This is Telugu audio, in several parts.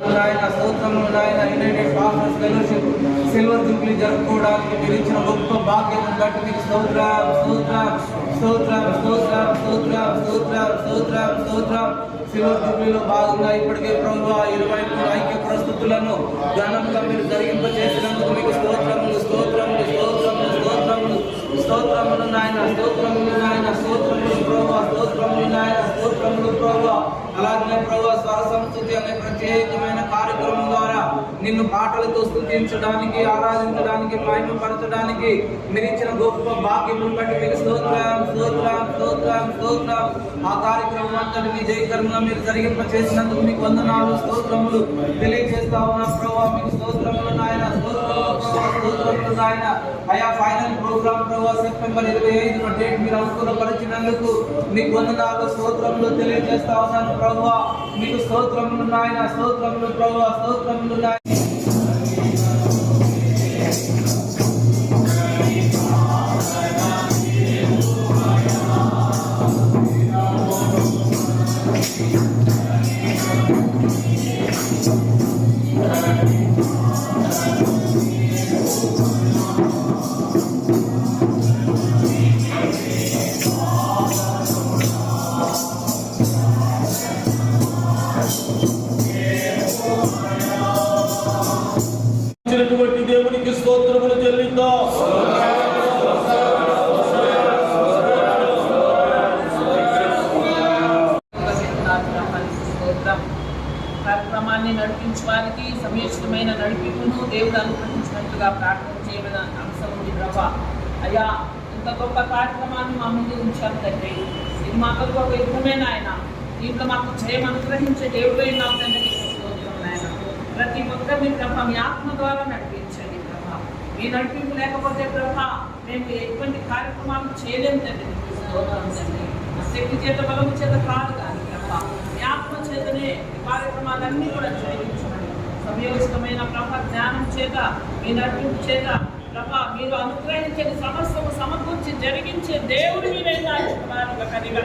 నాయన స్తోత్రములు నాయన United Pastors Fellowship silver jubilee జరుపుకోవడానికి మీరు ఇచ్చిన గొప్ప భాగ్యం బట్టి మీకు స్తోత్రం స్తోత్రం స్తోత్రం స్తోత్రం స్తోత్రం స్తోత్రం స్తోత్రం స్తోత్రం. సిల్వర్ జూబ్లీలో భాగంగా ఇప్పటికే ప్రభు ఇరువైపు ఐక్య ప్రస్తుతులను ఘనంగా మీరు జరిగింప చేసినందుకు మీకు స్తోత్రములు స్తోత్రం స్తోత్రములు నాయన స్తోత్రములు నాయన స్తోత్రములు ప్రభు స్తోత్రములు నాయన స్తోత్రములు ప్రభు. అలాగే ప్రభు స్వర సంస్కృతి అనే ప్రత్యేకమైన కార్యక్రమం ద్వారా నిన్ను పాటలతో స్థుతించడానికి ఆరాధించడానికి మహిమపరచడానికి మీరు ఇచ్చిన గొప్ప భాగ్యమును బట్టి మీకు స్తోత్రం స్తోత్రం స్తోత్రం స్తోత్రం. ఆ కార్యక్రమం అంతటి జయకరంగా మీరు జరిగింప చేసినందుకు మీకు వందనాలు స్తోత్రములు తెలియజేస్తా ఉన్నా ప్రభావ మీకు స్తోత్రములు నాయన స్తోత్రములు ప్రభావ ఆయన ఆయా ఫైనల్ ప్రోగ్రామ్ సెప్టెంబర్ ఇరవై ఐదున డేట్ మీరు అనుకూలపరిచినందుకు మీకు వందనాలు స్తోత్రములు తెలియజేస్తా ఉన్నాను. ప్రభు మీకు స్తోత్రములు నాయన స్తోత్రములు ప్రభు స్తోత్రములు నాయన. ఇచ్చినటువంటి దేవునికి స్తోత్రములు చెల్లిద్దాం. కార్యక్రమాన్ని నడిపించడానికి సమయోచితమైన నడిపింపును దేవుడు అనుగ్రహించినట్లుగా ప్రార్థన చేయడం అంశం ఉంది ప్రభా. అయ్యా ఇంత గొప్ప కార్యక్రమాన్ని మా ముందు ఉంచాను తండ్రి. ఇది మాకు ఒక యుద్ధమైన ఆయన దీంట్లో మాకు జయం అనుగ్రహించే దేవుడు నాకు తండ్రి నీకు స్తోత్రం నాయన. ప్రతి ఒక్కరిని ప్రభా మీ ఆత్మ ద్వారా నడిపించండి ప్రభా. మీ నడిపింపు లేకపోతే ప్రభా మేము ఎటువంటి కార్యక్రమాలు చేయలేము తండ్రి తండ్రి. శక్తి చేత బలము చేత కాదు కానీ ప్రభా మీ ఆత్మ చేతనే కార్యక్రమాలన్నీ కూడా జరిగించమని. సంయోజితమైన ప్రభ జ్ఞానం చేత మీ నడిపింపు చేత ప్రభ మీరు అనుగ్రహించే సమస్తము సమకూర్చి జరిగించే దేవుడి మీరైనా ప్రభా నిన్ను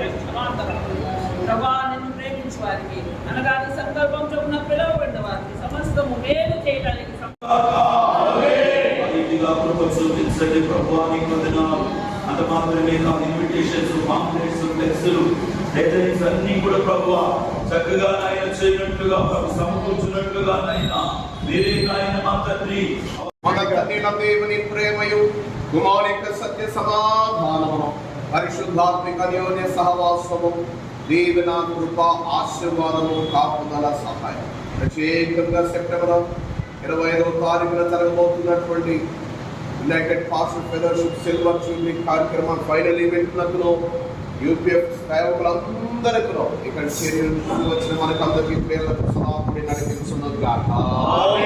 వారికి అనగా నీ సంకల్పం చొప్పున పిలువబడిన వారికి సమస్తము మేలు చేయడానికి సం- రీతిగా కృప చూపించండి ప్రభు నీకు వందనాలు అంత మాత్రమే కాదు ఇన్విటేషన్స్ పాంప్లెట్స్ ఫ్లెక్స్లు లెటర్స్ అన్ని కూడా ప్రభు చక్కగా నాయన చేయనట్లుగా ప్రభు సమకూర్చున్నట్లుగా నాయన మీరే నాయన మా తండ్రి. మన తండ్రిన దేవుని ప్రేమయు కుమారిక సత్య సమాధానము పరిశుద్ధాత్మిక అన్యోన్య సహవాసము దీవెన కృప ఆశీర్వాదము కాపుదల సహాయం. ప్రత్యేకంగా సెప్టెంబర్ ఇరవై ఐదవ తారీఖున జరగబోతున్నటువంటి United Pastor Fellowship silver jubilee కార్యక్రమం ఫైనల్ ఈవెంట్ నకును యూపీఎఫ్ సేవకులందరికీ ఇక్కడ చేరి వచ్చిన మనకందరికీ పేర్లకు సమాపడి నడిపించున్నది కాక